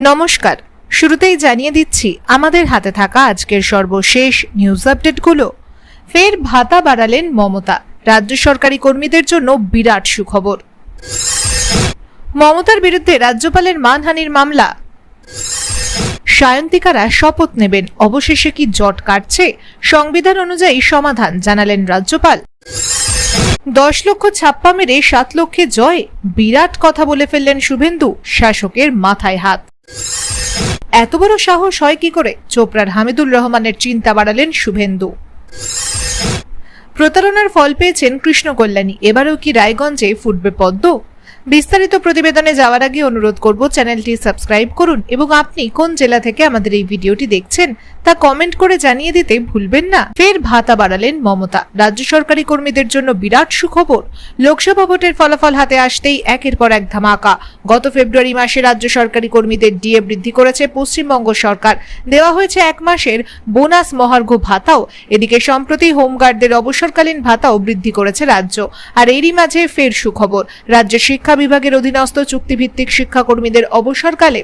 নমস্কার। শুরুতেই জানিয়ে দিচ্ছি, আমাদের হাতে থাকা আজকের সর্বশেষ নিউজ আপডেটগুলো ফের ভাতা বাড়ালেন মমতা। রাজ্য সরকারি কর্মীদের জন্য বিরাট সুখবর। মমতার বিরুদ্ধে রাজ্যপালের মানহানির মামলা। সায়ন্তিকারা শপথ নেবেন। অবশেষে কি জট কাটছে? সংবিধান অনুযায়ী সমাধান জানালেন রাজ্যপাল। দশ লক্ষ ছাপ্পা মেরে সাত লক্ষে জয়? বিরাট কথা বলে ফেললেন শুভেন্দু, শাসকের মাথায় হাত। এত বড় সাহস হয় কি করে? চোপড়ার হামিদুর রহমানের চিন্তা বাড়ালেন শুভেন্দু। প্রতারণার ফল পেয়েছেন কৃষ্ণ কল্যাণী এবারেও কি রায়গঞ্জে ফুটবে পদ্ম? বিস্তারিত প্রতিবেদনে যাওয়ার আগে অনুরোধ করব চ্যানেলটি সাবস্ক্রাইব করুন এবং আপনি কোন জেলা থেকে আমাদের এই ভিডিওটি দেখছেন তা কমেন্ট করে জানিয়ে দিতে ভুলবেন না। ফের ভাতা বাড়ালেন মমতা। রাজ্য সরকারি কর্মীদের জন্য বিরাট সুখবর। লোকসভা ভোটের ফলাফল হাতে আসতেই একের পর এক ধামাকা। গত ফেব্রুয়ারি মাসে রাজ্য সরকারি কর্মীদের ডিএ বৃদ্ধি করেছে পশ্চিমবঙ্গ সরকার। দেওয়া হয়েছে এক মাসের বোনাস মহার্ঘ ভাতাও। এদিকে সম্প্রতি হোমগার্ডদের অবসরকালীন ভাতাও বৃদ্ধি করেছে রাজ্য। আর এরই মাঝে ফের সুখবর। রাজ্যের শিক্ষা বিভাগের অধীনস্থ চুক্তিভিত্তিক শিক্ষাকর্মীদের অবসরকালে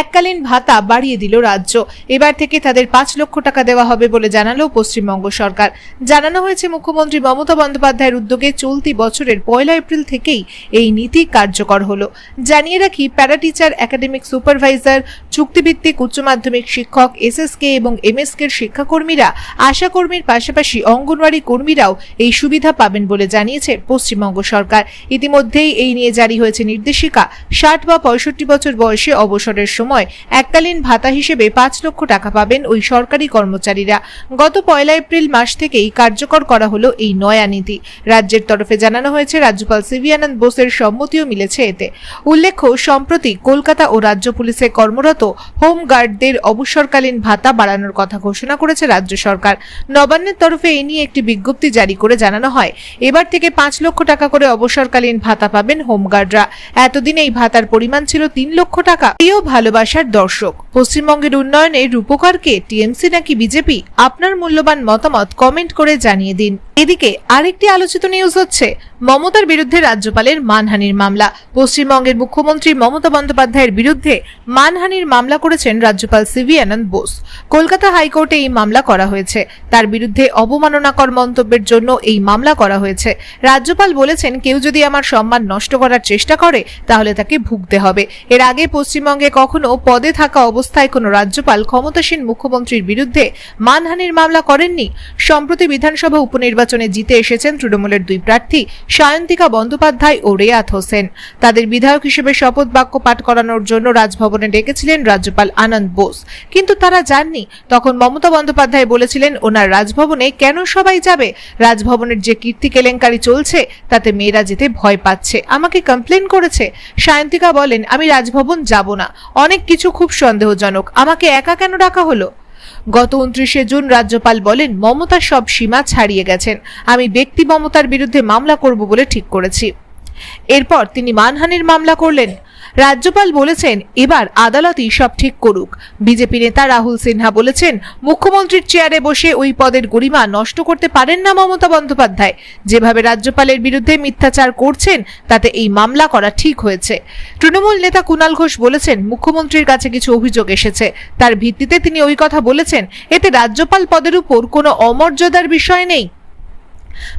এককালীন ভাতা বাড়িয়ে দিল রাজ্য। এবার থেকে তাদের পাঁচ লক্ষ টাকা দেওয়া হবে বলে জানালো পশ্চিমবঙ্গ সরকার। জানানো হয়েছে, মুখ্যমন্ত্রী মমতা বন্দ্যোপাধ্যায়ের উদ্যোগে চলতি বছরের পয়লা এপ্রিল থেকেই এই নীতি কার্যকর হলো। জানিয়ে রাখি প্যারা টিচার একাডেমিক সুপারভাইজার, চুক্তিভিত্তিক উচ্চ মাধ্যমিক শিক্ষক, এসএসকে এবং এমএসকে শিক্ষাকর্মীরা আশাকর্মীর পাশাপাশি অঙ্গনওয়াড়ি কর্মীরাও এই সুবিধা পাবেন বলে জানিয়েছে পশ্চিমবঙ্গ সরকার। ইতিমধ্যেই এই নিয়ে জারি হয়েছে নির্দেশিকা। ষাট বা পঁয়ষট্টি বছর বয়সে অবসরের সময় এককালীন ভাতা হিসেবে পাঁচ লক্ষ টাকা পাবেন ওই সরকারি কর্মচারীরা। গত পয়লা এপ্রিল মাস থেকেই কার্যকর করা হলো এই নয়া নীতি। রাজ্যের তরফে জানানো হয়েছে, রাজ্যপাল সিভি আনন্দ বোসের সম্মতিও মিলেছে এতে। উল্লেখ্য, সম্প্রতি কলকাতা ও রাজ্য পুলিশে কর্মরত হোমগার্ডদের অবসরকালীন ভাতা বাড়ানোর কথা ঘোষণা করেছে রাজ্য সরকার। নবান্নের তরফে এ নিয়ে একটি বিজ্ঞপ্তি জারি করে জানানো হয়। এবার থেকে পাঁচ লক্ষ টাকা করে অবসরকালীন ভাতা পাবেন হোমগার্ডরা এতদিন এই ভাতার পরিমাণ ছিল তিন লক্ষ টাকা। প্রিয় ভালোবাসার দর্শক। পশ্চিমবঙ্গের উন্নয়নে রূপকারকে টিএমসি নাকি বিজেপি? আপনার মূল্যবান মতামত কমেন্ট করে জানিয়ে দিন। এদিকে আরেকটি আলোচিত নিউজ হচ্ছে, মমতার বিরুদ্ধে রাজ্যপালের মানহানির মামলা। পশ্চিমবঙ্গের মুখ্যমন্ত্রী মমতা বন্দ্যোপাধ্যায়ের বিরুদ্ধে মানহানির মামলা করেছেন রাজ্যপাল সিভি আনন্দ বোস। কলকাতা হাইকোর্টে এই মামলা করা হয়েছে। তার বিরুদ্ধে অবমাননাকর মন্তব্যের জন্য এই মামলা করা হয়েছে। রাজ্যপাল বলেছেন, কেউ যদি আমার সম্মান নষ্ট করার চেষ্টা করে, তাহলে তাকে ভুগতে হবে। এর আগে পশ্চিমবঙ্গে কখনো পদে থাকা অবস্থায় কোনো রাজ্যপাল ক্ষমতাসীন মুখ্যমন্ত্রীর বিরুদ্ধে মানহানির মামলা করেননি। সম্প্রতি বিধানসভা উপনির্বাচনে জিতে এসেছেন তৃণমূলের দুই প্রার্থী সায়ন্তিকা বন্দ্যোপাধ্যায় ও রেয়াত হোসেন। তাদের বিধায়ক হিসেবে শপথ বাক্য পাঠ করানোর জন্য রাজভবনে ডেকেছিলেন রাজ্যপাল আনন্দ বোস। কিন্তু তারা যাননি তখন মমতা বন্দ্যোপাধ্যায় বলেছিলেন, ওনার রাজভবনে কেন সবাই যাবে? রাজভবনের যে কীর্তি কেলেঙ্কারি চলছে, তাতে মেয়েরা যেতে ভয় পাচ্ছে। আমাকে কমপ্লেন করেছে। সায়ন্তিকা বলেন, আমি রাজভবন যাব না। অনেক কিছু খুব সন্দেহজনক। আমাকে একা কেন ডাকা হলো? গত উনত্রিশে জুন রাজ্যপাল বলেন মমতা সব সীমা ছাড়িয়ে গেছেন। আমি ব্যক্তি মমতার বিরুদ্ধে মামলা করব বলে ঠিক করেছি। এরপর তিনি মানহানির মামলা করলেন। রাজ্যপাল বলেছেন, এবার আদালতই সব ঠিক করুক। বিজেপি নেতা রাহুল সিনহা বলেছেন, মুখ্যমন্ত্রীর চেয়ারে বসে ওই পদের গরিমা নষ্ট করতে পারেন না মমতা বন্দ্যোপাধ্যায়। যেভাবে রাজ্যপালের বিরুদ্ধে মিথ্যাচার করছেন, তাতে এই মামলা করা ঠিক হয়েছে। তৃণমূল নেতা কুণাল ঘোষ বলেছেন, মুখ্যমন্ত্রীর কাছে কিছু অভিযোগ এসেছে। তার ভিত্তিতে তিনি ওই কথা বলেছেন, এতে রাজ্যপাল পদের উপর কোনো অমর্যাদার বিষয় নেই।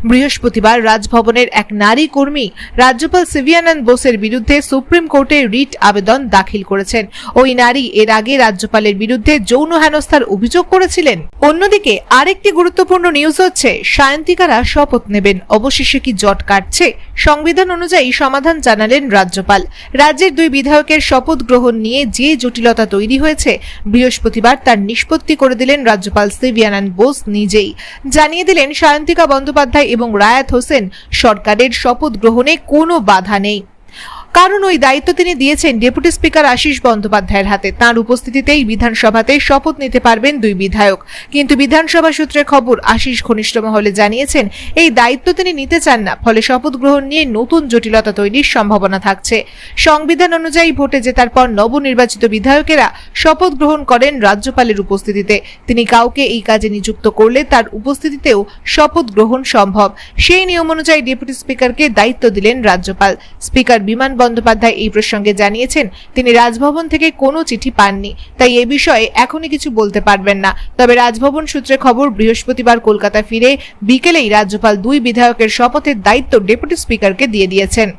বৃহস্পতিবার রাজভবনের এক নারী কর্মী রাজ্যপাল সিভিয়ানন্দ বোসের বিরুদ্ধে সুপ্রিম কোর্টে রিট আবেদন দাখিল করেছেন। ওই নারী এর আগে রাজ্যপালের বিরুদ্ধে যৌন হেনস্থার অভিযোগ করেছিলেন। অন্যদিকে আরেকটি গুরুত্বপূর্ণ নিউজ হচ্ছে, সায়ন্তিকারা শপথ নেবেন। অবশেষে কি জট কাটছে? সংবিধান অনুযায়ী সমাধান জানালেন রাজ্যপাল। রাজ্যের দুই বিধায়কের শপথ গ্রহণ নিয়ে যে জটিলতা তৈরি হয়েছে, বৃহস্পতিবার তার নিষ্পত্তি করে দিলেন রাজ্যপাল সিভিয়ানন্দ বোস নিজেই। জানিয়ে দিলেন সায়ন্তিকা বন্দ্যোপাধ্যায় এবং রায়াত হোসেন সরকারের শপথ গ্রহণে কোনো বাধা নেই। কারণ ওই দায়িত্ব তিনি দিয়েছেন ডেপুটি স্পিকার আশিস বন্দ্যোপাধ্যায়ের হাতে। তার উপস্থিতিতেই বিধানসভাতে শপথ নিতে পারবেন দুই বিধায়ক। কিন্তু বিধানসভা সূত্রে খবর, আশিস ঘনিষ্ঠ মহলে জানিয়েছেন, এই দায়িত্ব তিনি নিতে চান না। ফলে শপথ গ্রহণ নিয়ে নতুন জটিলতা তৈরির সম্ভাবনা থাকছে। সংবিধান অনুযায়ী ভোটে জেতার পর নবনির্বাচিত বিধায়কেরা শপথ গ্রহণ করেন রাজ্যপালের উপস্থিতিতে। তিনি কাউকে এই কাজে নিযুক্ত করলে তার উপস্থিতিতেও শপথ গ্রহণ সম্ভব। সেই নিয়ম অনুযায়ী ডেপুটি স্পিকারকে দায়িত্ব দিলেন রাজ্যপাল। স্পিকার বিমান বন্দ্যোপাধ্যায় এই প্রসঙ্গে জানিয়েছেন, তিনি রাজভবন থেকে কোনো চিঠি পাননি। তাই এ বিষয়ে এখনই কিছু বলতে পারবেন না। তবে রাজভবন সূত্রে খবর, বৃহস্পতিবার কলকাতা ফিরে বিকেলেই রাজ্যপাল দুই বিধায়কের শপথের দায়িত্ব ডেপুটি স্পিকারকে দিয়ে দিয়েছেন।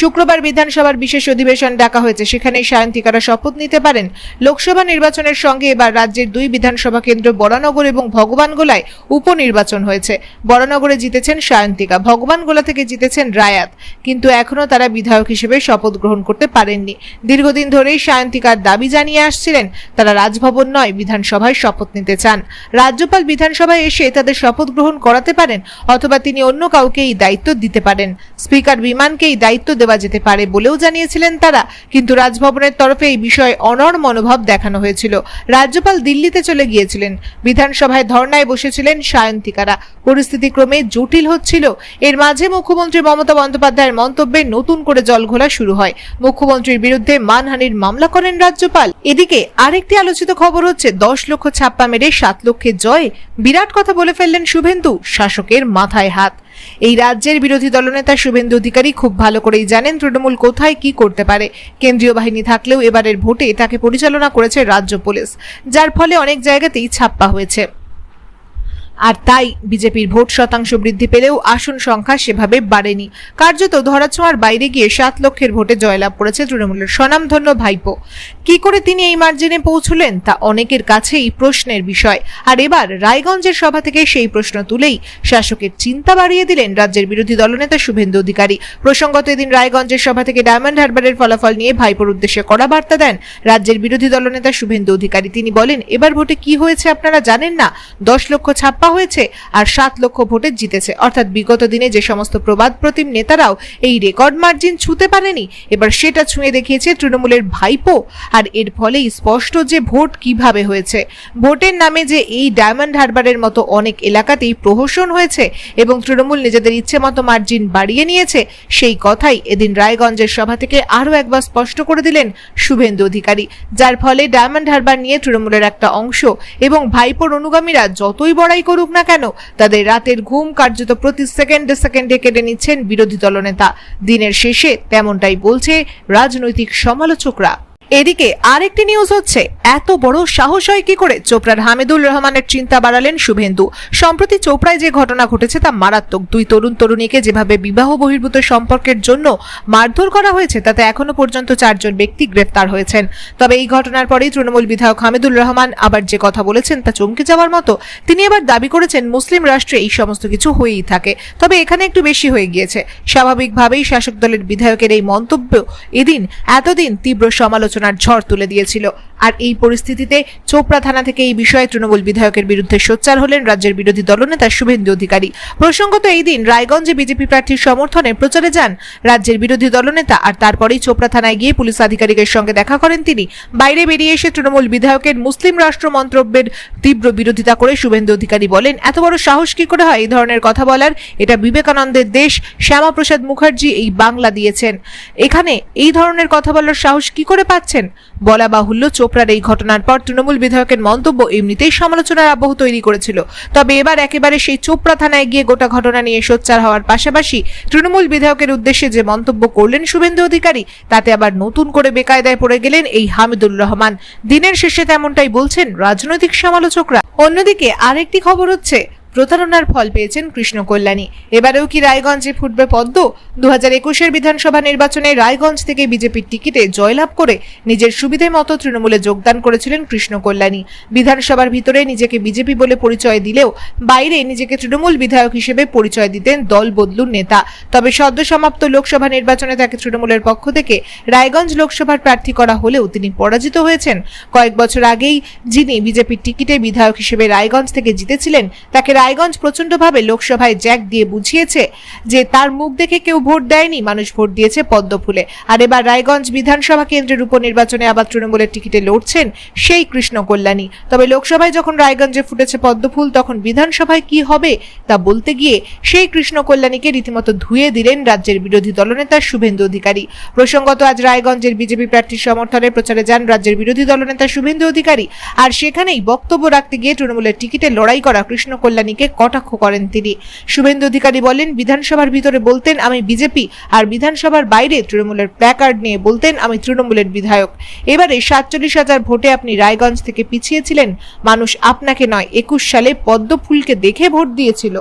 শুক্রবার বিধানসভার বিশেষ অধিবেশন ডাকা হয়েছে। সেখানে সায়ন্তিকারা শপথ নিতে পারেন। লোকসভা নির্বাচনের সঙ্গে এবার রাজ্যের দুই বিধানসভা কেন্দ্র বরানগর এবং ভগবানগোলায় উপনির্বাচন হয়েছে। বরানগরে জিতেছেন সায়ন্তিকা, ভগবানগোলা থেকে জিতেছেন রায়াত। কিন্তু এখনও তারা বিধায়ক হিসেবে শপথ গ্রহণ করতে পারেননি। দীর্ঘদিন ধরেই সায়ন্তিকার দাবি জানিয়ে আসছিলেন, তারা রাজভবন নয়, বিধানসভায় শপথ নিতে চান। রাজ্যপাল বিধানসভায় এসে তাদের শপথ গ্রহণ করাতে পারেন, অথবা তিনি অন্য কাউকে এই দায়িত্ব দিতে পারেন। স্পিকার বিমানকে এই দায়িত্ব দেওয়া যেতে পারে বলেও জানিয়েছিলেন তারা। কিন্তু রাজভবনের তরফে এই বিষয়ে অনড় মনোভাব দেখানো হয়েছিল। রাজ্যপাল দিল্লিতে চলে গিয়েছিলেন। বিধানসভায় ধর্নায় বসেছিলেন সায়ন্তিকারা। পরিস্থিতি ক্রমে জটিল হচ্ছিল। এর মাঝে মুখ্যমন্ত্রী মমতা বন্দ্যোপাধ্যায়ের মন্তব্যে নতুন করে জলঘোলা শুরু হয়। মুখ্যমন্ত্রীর বিরুদ্ধে মানহানির মামলা করেন রাজ্যপাল। এদিকে আরেকটি আলোচিত খবর হচ্ছে, দশ লক্ষ ছাপ্পা মেরে সাত লক্ষের জয়। বিরাট কথা বলে ফেললেন শুভেন্দু, শাসকের মাথায় হাত। এই রাজ্যের বিরোধী দলনেতা শুভেন্দু অধিকারী খুব ভালো করেই জানেন তৃণমূল কোথায় কি করতে পারে। কেন্দ্রীয় বাহিনী থাকলেও এবারের ভোটে তাকে পরিচালনা করেছে রাজ্য পুলিশ, যার ফলে অনেক জায়গাতেই ছাপ্পা হয়েছে। আর তাই বিজেপির ভোট শতাংশ বৃদ্ধি পেলেও আসন সংখ্যা সেভাবে বাড়েনি। কার্যত ধরাছোঁয়ার বাইরে গিয়ে সাত লক্ষের ভোটে জয়লাভ করেছে তৃণমূলের স্বনামধন্য ভাইপো। কি করে তিনি এই মার্জিনে পৌঁছলেন তা অনেকের কাছেই প্রশ্নের বিষয়। আর এবার রায়গঞ্জের সভা থেকে সেই প্রশ্ন তুলেই শাসকের চিন্তা বাড়িয়ে দিলেন রাজ্যের বিরোধী দলনেতা শুভেন্দু অধিকারী। প্রসঙ্গত এদিন রায়গঞ্জের সভা থেকে ডায়মন্ড হারবারের ফলাফল নিয়ে ভাইপোর উদ্দেশ্যে কড়া বার্তা দেন রাজ্যের বিরোধী দলনেতা শুভেন্দু অধিকারী। তিনি বলেন, এবার ভোটে কি হয়েছে আপনারা জানেন না? দশ লক্ষ ছাপ্পা হয়েছে আর সাত লক্ষ ভোটে জিতেছে। অর্থাৎ বিগত দিনে যে সমস্ত প্রবাদ প্রতিম নেতারাও এই রেকর্ড মার্জিন ছুঁতে পারেনি। এবার সেটা ছুঁয়ে দেখিয়েছে তৃণমূলের ভাইপো। আর এর ফলেই স্পষ্ট যে ভোট কীভাবে হয়েছে। ভোটের নামে যে এই ডায়মন্ড হারবারের মতো অনেক এলাকাতেই প্রহসন হয়েছে এবং তৃণমূল নিজেদের ইচ্ছে মতো মার্জিন বাড়িয়ে নিয়েছে, সেই কথাই এদিন রায়গঞ্জের সভা থেকে আরও একবার স্পষ্ট করে দিলেন শুভেন্দু অধিকারী। যার ফলে ডায়মন্ড হারবার নিয়ে তৃণমূলের একটা অংশ এবং ভাইপোর অনুগামীরা যতই বড়াই করুক না কেন, তাদের রাতের ঘুম কার্যত প্রতি সেকেন্ডে সেকেন্ডে কেটে নিচ্ছেন বিরোধী দলনেতা। দিনের শেষে তেমনটাই বলছে রাজনৈতিক সমালোচকরা। এদিকে আরেকটি নিউজ হচ্ছে, এত বড় সাহস হয় কি করে? চোপড়ার হামিদুল রহমানের চিন্তা বাড়ালেন শুভেন্দু। সম্প্রতি চোপড়ায় যে ঘটনা ঘটেছে তা মারাত্মক। দুই তরুণ তরুণীকে যেভাবে বিবাহ বহির্ভূত সম্পর্কের জন্য মারধর করা হয়েছে, তাতে এখনও পর্যন্ত চারজন ব্যক্তি গ্রেফতার হয়েছেন। তবে এই ঘটনার পরেই তৃণমূল বিধায়ক হামিদুল রহমান আবার যে কথা বলেছেন তা চমকে যাওয়ার মতো তিনি এবার দাবি করেছেন, মুসলিম রাষ্ট্রে এই সমস্ত কিছু হয়েই থাকে। তবে এখানে একটু বেশি হয়ে গিয়েছে। স্বাভাবিকভাবেই শাসক দলের বিধায়কের এই মন্তব্য এদিন, এতদিন তীব্র সমালোচনার ঝড় তুলে দিয়েছিল। আর এই পরিস্থিতিতে চোপড়া থানা থেকে এই বিষয়ে তৃণমূল বিধায়কের বিরুদ্ধে সোচ্চার হলেন রাজ্যের বিরোধী দলনেতা শুভেন্দু অধিকারী। প্রসঙ্গত এই দিন রায়গঞ্জে বিজেপি প্রার্থীর সমর্থনে প্রচারে যান রাজ্যের বিরোধী দলনেতা আর তারপরেই চোপড়া থানায় গিয়ে পুলিশ আধিকারিকের সঙ্গে দেখা করেন তিনি। বাইরে বেরিয়ে এসে তৃণমূল বিধায়কের মুসলিম রাষ্ট্র মন্তব্যের তীব্র বিরোধিতা করে শুভেন্দু অধিকারী বলেন, এত বড় সাহস কি করে হয় এই ধরনের কথা বলার? এটা বিবেকানন্দের দেশ। শ্যামাপ্রসাদ মুখার্জি এই বাংলা দিয়েছেন। এখানে এই ধরনের কথা বলার সাহস কি করে পাচ্ছেন বলা বাহুল্য, চোপড়ার এই ঘটনার পর তৃণমূল বিধায়কের মন্তব্য এমনিতেই সমালোচনার আবহ তৈরি করেছিল। তবে এবার একেবারে সেই চোপড়া থানায় গিয়ে গোটা ঘটনা নিয়ে সোচ্চার হওয়ার পাশাপাশি তৃণমূল বিধায়কের উদ্দেশ্যে যে মন্তব্য করলেন শুভেন্দু অধিকারী, তাতে আবার নতুন করে বেকায়দায় পড়ে গেলেন এই হামিদুর রহমান। দিনের শেষে তেমনটাই বলছেন রাজনৈতিক সমালোচকরা। অন্যদিকে আরেকটি খবর হচ্ছে প্রতারণার ফল পেয়েছেন কৃষ্ণ কল্যাণী। এবারেও কি রায়গঞ্জে ফুটবে পদ্ম? দু হাজার একুশের বিধানসভা নির্বাচনে রায়গঞ্জ থেকে বিজেপির টিকিটে জয়লাভ করে নিজের সুবিধে মতো তৃণমূলে যোগদান করেছিলেন কৃষ্ণ কল্যাণী। বিধানসভার ভিতরে নিজেকে বিজেপি বলে পরিচয় দিলেও বাইরে নিজেকে তৃণমূল বিধায়ক হিসেবে পরিচয় দিতেন দল বদলুর নেতা। তবে সদ্য সমাপ্ত লোকসভা নির্বাচনে তাকে তৃণমূলের পক্ষ থেকে রায়গঞ্জ লোকসভার প্রার্থী করা হলেও তিনি পরাজিত হয়েছেন। কয়েক বছর আগেই যিনি বিজেপির টিকিটে বিধায়ক হিসেবে রায়গঞ্জ থেকে জিতেছিলেন, তাকে রায়গঞ্জ প্রচণ্ডভাবে লোকসভায় জ্যাক দিয়ে বুঝিয়েছে যে তার মুখ দেখে কেউ ভোট দেয়নি, মানুষ ভোট দিয়েছে পদ্ম ফুলে আর এবার রায়গঞ্জ বিধানসভা কেন্দ্রের উপনির্বাচনে আবার তৃণমূলের টিকিটে লড়ছেন সেই কৃষ্ণ কল্যাণী। তবে লোকসভায় যখন রায়গঞ্জে ফুটেছে পদ্মফুল, তখন বিধানসভায় কি হবে তা বলতে গিয়ে সেই কৃষ্ণ কল্যাণীকে রীতিমতো ধুয়ে দিলেন রাজ্যের বিরোধী দলনেতা শুভেন্দু অধিকারী। প্রসঙ্গত আজ রায়গঞ্জের বিজেপি প্রার্থীর সমর্থনে প্রচারে যান রাজ্যের বিরোধী দলনেতা শুভেন্দু অধিকারী। আর সেখানেই বক্তব্য রাখতে গিয়ে তৃণমূলের টিকিটে লড়াই করা কৃষ্ণ কল্যাণী কল্যাণীকে কটাক্ষ করেন তিনি। শুভেন্দু অধিকারী বলেন, বিধানসভার ভিতরে বলতেন, আমি বিজেপি আর বিধানসভার বাইরে তৃণমূলের প্ল্যাকার্ড নিয়ে বলতেন, আমি তৃণমূলের বিধায়ক। এবারে সাতচল্লিশ হাজার ভোটে আপনি রায়গঞ্জ থেকে পিছিয়েছিলেন, মানুষ আপনাকে নয়, একুশ সালে পদ্মফুলকে দেখে ভোট দিয়েছিল।